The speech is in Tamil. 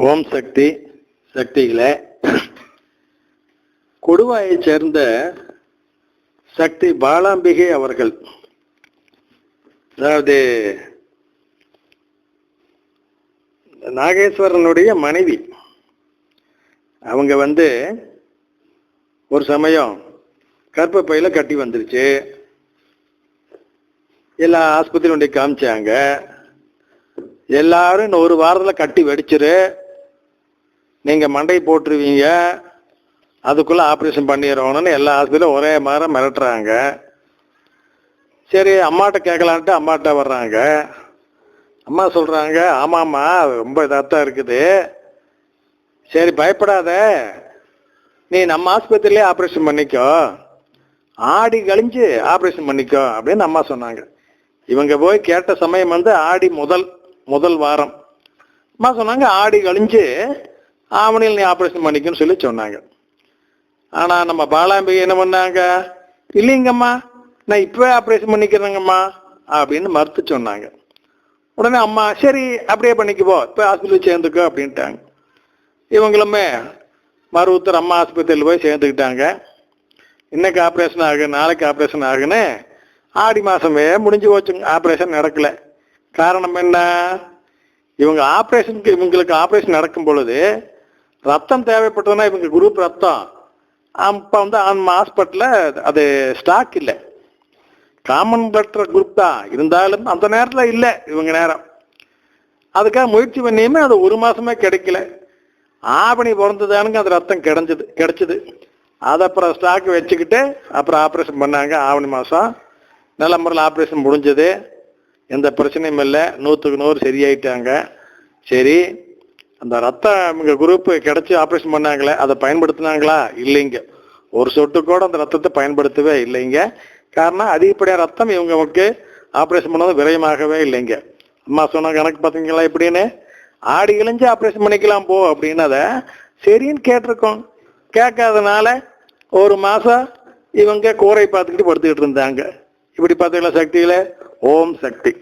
ஓம் சக்தி சக்திகளை. கொடுவாயைச் சேர்ந்த சக்தி பாலாம்பிகை அவர்கள். அதாவது நாகேஸ்வரனுடைய மனைவி. அவங்க வந்து ஒரு சமயம் கற்பப்பையில் கட்டி வந்துருச்சு. எல்லா ஆஸ்பத்திரி கொண்டு காமிச்சாங்க. எல்லாரும் இன்னும் ஒரு வாரத்தில் கட்டி வெடிச்சிரு. நீங்கள் மண்டை போட்டுருவீங்க. அதுக்குள்ளே ஆப்ரேஷன் பண்ணிடுறோன்னு எல்லா ஹாஸ்பிட்டலும் ஒரே மாதிரி மிரட்டுறாங்க. சரி அம்மாட்ட கேட்கலான்ட்டு அம்மாட்ட வர்றாங்க. அம்மா சொல்கிறாங்க ஆமாம்மா ரொம்ப இதாகத்தான் இருக்குது. சரி பயப்படாத. நீ நம்ம ஆஸ்பத்திரியிலே ஆப்ரேஷன் பண்ணிக்கோ. ஆடி கழிஞ்சு ஆப்ரேஷன் பண்ணிக்கோ அப்படின்னு அம்மா சொன்னாங்க. இவங்க போய் கேட்ட சமயம் வந்து ஆடி முதல் முதல் வாரம். அம்மா சொன்னாங்க ஆடி கழிஞ்சு ஆவணியில் நீ ஆப்ரேஷன் பண்ணிக்கன்னு சொல்லி சொன்னாங்க. ஆனால் நம்ம பாலாம்பிகை என்ன பண்ணாங்க? இல்லைங்கம்மா நான் இப்போவே ஆப்ரேஷன் பண்ணிக்கிறேங்கம்மா அப்படின்னு மறுத்து சொன்னாங்க. உடனே அம்மா சரி அப்படியே பண்ணிக்குவோம் இப்போ ஹாஸ்பிட்டலில் சேர்ந்துக்கோ அப்படின்ட்டாங்க. இவங்களுமே மருவத்தூர் அம்மா ஆஸ்பத்திரியில் போய் சேர்ந்துக்கிட்டாங்க. இன்னைக்கு ஆப்ரேஷன் ஆகு நாளைக்கு ஆப்ரேஷன் ஆகுன்னு ஆடி மாதமே முடிஞ்சு போச்சுங்க ஆப்ரேஷன் நடக்கல. காரணம் என்ன? இவங்க ஆப்ரேஷனுக்கு இவங்களுக்கு ஆப்ரேஷன் நடக்கும் பொழுது ரத்தம் தேவைப்பட்டதுன்னா இவங்க குரூப் ரத்தம். அப்போ வந்து நம்ம ஹாஸ்பிட்டலில் அது ஸ்டாக் இல்லை. காமன் பெற்ற குரூப் தான். இருந்தாலும் அந்த நேரத்தில் இல்லை இவங்க நேரம். அதுக்காக முயற்சி பண்ணியுமே அது ஒரு மாதமே கிடைக்கல. ஆவணி பிறந்ததானுங்க அந்த ரத்தம் கிடைஞ்சது கிடைச்சிது. அதை அப்புறம் ஸ்டாக் வச்சுக்கிட்டு அப்புறம் ஆப்ரேஷன் பண்ணாங்க. ஆவணி மாதம் நல்ல முறையில் ஆப்ரேஷன் முடிஞ்சது. எந்த பிரச்சனையும் இல்லை. நூற்றுக்கு நூறு சரியாயிட்டாங்க. சரி. அந்த ரத்தம் இவங்க குரூப்பு கிடச்சி ஆப்ரேஷன் பண்ணாங்களே அதை பயன்படுத்தினாங்களா? இல்லைங்க. ஒரு சொட்டு கூட அந்த ரத்தத்தை பயன்படுத்தவே இல்லைங்க. காரணம் அதிகப்படியாக ரத்தம் இவங்களுக்கு ஆப்ரேஷன் பண்ணது விரயமாகவே இல்லைங்க. அம்மா சொன்ன கணக்கு பார்த்தீங்களா எப்படின்னு? ஆடி இழிஞ்சு ஆப்ரேஷன் பண்ணிக்கலாம் போ அப்படின்னு அதை சரின்னு கேட்டிருக்கோம். கேட்காதனால ஒரு மாதம் இவங்க கூரை பார்த்துக்கிட்டு படுத்துக்கிட்டு இருந்தாங்க. இப்படி பார்த்தீங்களா சக்தியில்? ஓம் சக்தி.